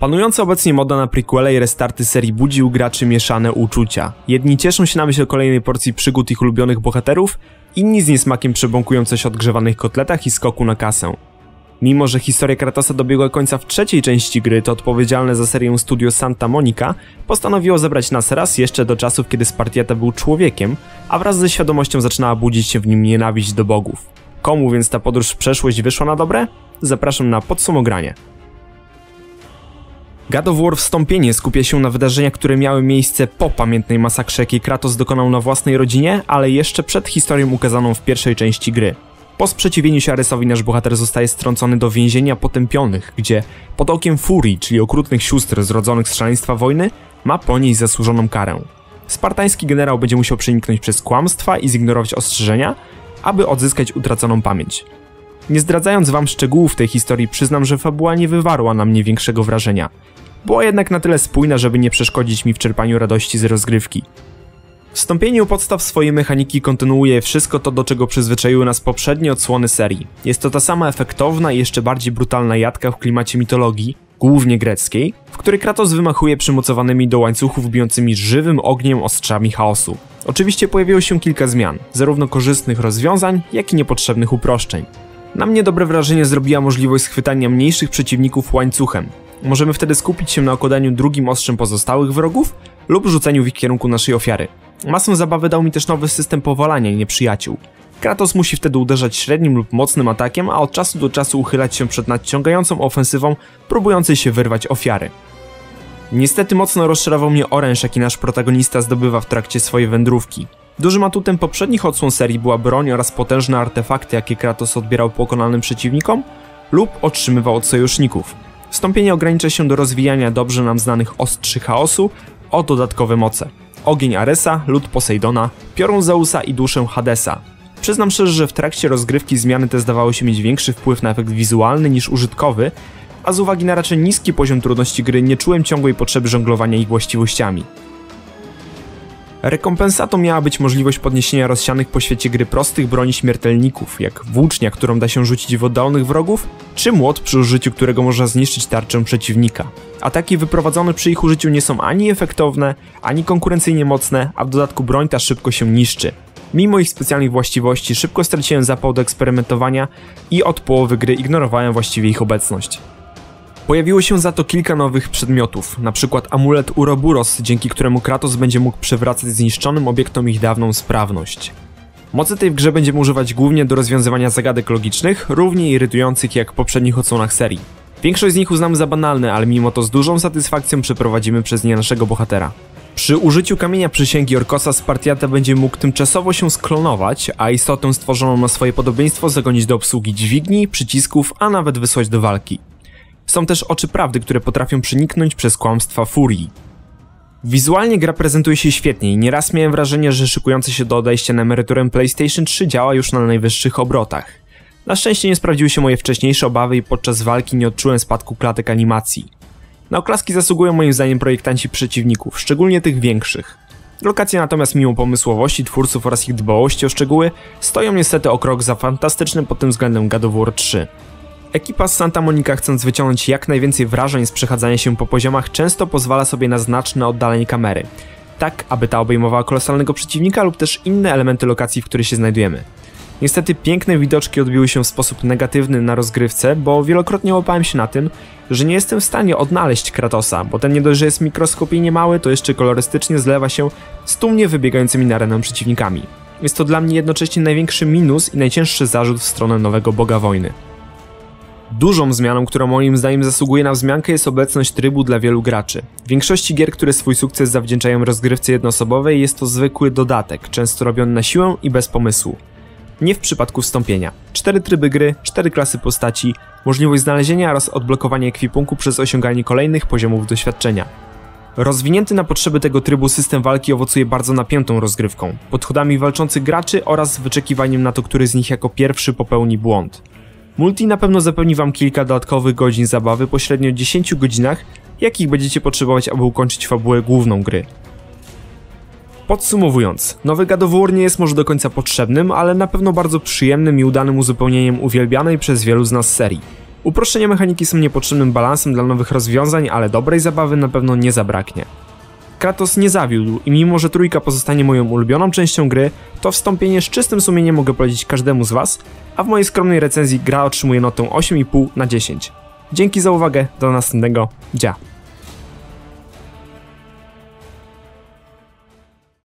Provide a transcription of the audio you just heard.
Panująca obecnie moda na prequele i restarty serii budzi u graczy mieszane uczucia. Jedni cieszą się na myśl o kolejnej porcji przygód ich ulubionych bohaterów, inni z niesmakiem przebąkują coś o odgrzewanych kotletach i skoku na kasę. Mimo, że historia Kratosa dobiegła końca w trzeciej części gry, to odpowiedzialne za serię studio Santa Monica postanowiło zebrać nas raz jeszcze do czasów, kiedy Spartiata był człowiekiem, a wraz ze świadomością zaczynała budzić się w nim nienawiść do bogów. Komu więc ta podróż w przeszłość wyszła na dobre? Zapraszam na podsumogranie. God of War Wstąpienie skupia się na wydarzeniach, które miały miejsce po pamiętnej masakrze, jakiej Kratos dokonał na własnej rodzinie, ale jeszcze przed historią ukazaną w pierwszej części gry. Po sprzeciwieniu się Aresowi nasz bohater zostaje strącony do więzienia potępionych, gdzie pod okiem Furii, czyli okrutnych sióstr zrodzonych z szaleństwa wojny, ma ponieść zasłużoną karę. Spartański generał będzie musiał przeniknąć przez kłamstwa i zignorować ostrzeżenia, aby odzyskać utraconą pamięć. Nie zdradzając wam szczegółów tej historii, przyznam, że fabuła nie wywarła na mnie większego wrażenia. Była jednak na tyle spójna, żeby nie przeszkodzić mi w czerpaniu radości z rozgrywki. Wstąpienie u podstaw swojej mechaniki kontynuuje wszystko to, do czego przyzwyczaiły nas poprzednie odsłony serii. Jest to ta sama efektowna i jeszcze bardziej brutalna jadka w klimacie mitologii, głównie greckiej, w której Kratos wymachuje przymocowanymi do łańcuchów bijącymi żywym ogniem ostrzami chaosu. Oczywiście pojawiło się kilka zmian, zarówno korzystnych rozwiązań, jak i niepotrzebnych uproszczeń. Na mnie dobre wrażenie zrobiła możliwość schwytania mniejszych przeciwników łańcuchem. Możemy wtedy skupić się na okładaniu drugim ostrzem pozostałych wrogów lub rzuceniu w ich kierunku naszej ofiary. Masę zabawy dał mi też nowy system powalania nieprzyjaciół. Kratos musi wtedy uderzać średnim lub mocnym atakiem, a od czasu do czasu uchylać się przed nadciągającą ofensywą, próbującej się wyrwać ofiary. Niestety mocno rozczarował mnie oręż, jaki nasz protagonista zdobywa w trakcie swojej wędrówki. Dużym atutem poprzednich odsłon serii była broń oraz potężne artefakty, jakie Kratos odbierał pokonanym przeciwnikom lub otrzymywał od sojuszników. Wstąpienie ogranicza się do rozwijania dobrze nam znanych ostrzy chaosu o dodatkowe moce. Ogień Aresa, lód Posejdona, piorun Zeusa i duszę Hadesa. Przyznam szczerze, że w trakcie rozgrywki zmiany te zdawały się mieć większy wpływ na efekt wizualny niż użytkowy, a z uwagi na raczej niski poziom trudności gry nie czułem ciągłej potrzeby żonglowania ich właściwościami. Rekompensatą miała być możliwość podniesienia rozsianych po świecie gry prostych broni śmiertelników, jak włócznia, którą da się rzucić w oddalonych wrogów, czy młot przy użyciu którego można zniszczyć tarczę przeciwnika. Ataki wyprowadzone przy ich użyciu nie są ani efektowne, ani konkurencyjnie mocne, a w dodatku broń ta szybko się niszczy. Mimo ich specjalnych właściwości szybko straciłem zapał do eksperymentowania i od połowy gry ignorowałem właściwie ich obecność. Pojawiło się za to kilka nowych przedmiotów, np. amulet Uroburos, dzięki któremu Kratos będzie mógł przywracać zniszczonym obiektom ich dawną sprawność. Mocy tej w grze będziemy używać głównie do rozwiązywania zagadek logicznych, równie irytujących jak w poprzednich odsłonach serii. Większość z nich uznamy za banalne, ale mimo to z dużą satysfakcją przeprowadzimy przez nie naszego bohatera. Przy użyciu kamienia przysięgi Orkosa Spartiata będzie mógł tymczasowo się sklonować, a istotę stworzoną na swoje podobieństwo zagonić do obsługi dźwigni, przycisków, a nawet wysłać do walki. Są też oczy prawdy, które potrafią przeniknąć przez kłamstwa furii. Wizualnie gra prezentuje się świetnie i nieraz miałem wrażenie, że szykujący się do odejścia na emeryturę PlayStation 3 działa już na najwyższych obrotach. Na szczęście nie sprawdziły się moje wcześniejsze obawy i podczas walki nie odczułem spadku klatek animacji. Na oklaski zasługują moim zdaniem projektanci przeciwników, szczególnie tych większych. Lokacje natomiast mimo pomysłowości twórców oraz ich dbałości o szczegóły stoją niestety o krok za fantastycznym pod tym względem God of War 3. Ekipa z Santa Monica chcąc wyciągnąć jak najwięcej wrażeń z przechadzania się po poziomach często pozwala sobie na znaczne oddalenie kamery, tak aby ta obejmowała kolosalnego przeciwnika lub też inne elementy lokacji, w której się znajdujemy. Niestety piękne widoczki odbiły się w sposób negatywny na rozgrywce, bo wielokrotnie łapałem się na tym, że nie jestem w stanie odnaleźć Kratosa, bo ten nie dość, że jest mikroskopijnie mały, to jeszcze kolorystycznie zlewa się z tłumnie wybiegającymi na arenę przeciwnikami. Jest to dla mnie jednocześnie największy minus i najcięższy zarzut w stronę nowego Boga Wojny. Dużą zmianą, która moim zdaniem zasługuje na wzmiankę jest obecność trybu dla wielu graczy. W większości gier, które swój sukces zawdzięczają rozgrywce jednoosobowej jest to zwykły dodatek, często robiony na siłę i bez pomysłu. Nie w przypadku wstąpienia. Cztery tryby gry, cztery klasy postaci, możliwość znalezienia oraz odblokowania ekwipunku przez osiąganie kolejnych poziomów doświadczenia. Rozwinięty na potrzeby tego trybu system walki owocuje bardzo napiętą rozgrywką, podchodami walczących graczy oraz wyczekiwaniem na to, który z nich jako pierwszy popełni błąd. Multi na pewno zapewni Wam kilka dodatkowych godzin zabawy po średnio 10 godzinach, jakich będziecie potrzebować, aby ukończyć fabułę główną gry. Podsumowując, nowy God of War nie jest może do końca potrzebnym, ale na pewno bardzo przyjemnym i udanym uzupełnieniem uwielbianej przez wielu z nas serii. Uproszczenia mechaniki są niepotrzebnym balansem dla nowych rozwiązań, ale dobrej zabawy na pewno nie zabraknie. Kratos nie zawiódł i mimo, że trójka pozostanie moją ulubioną częścią gry, to wstąpienie z czystym sumieniem mogę polecić każdemu z Was, a w mojej skromnej recenzji gra otrzymuje notę 8,5 na 10. Dzięki za uwagę, do następnego, dzia.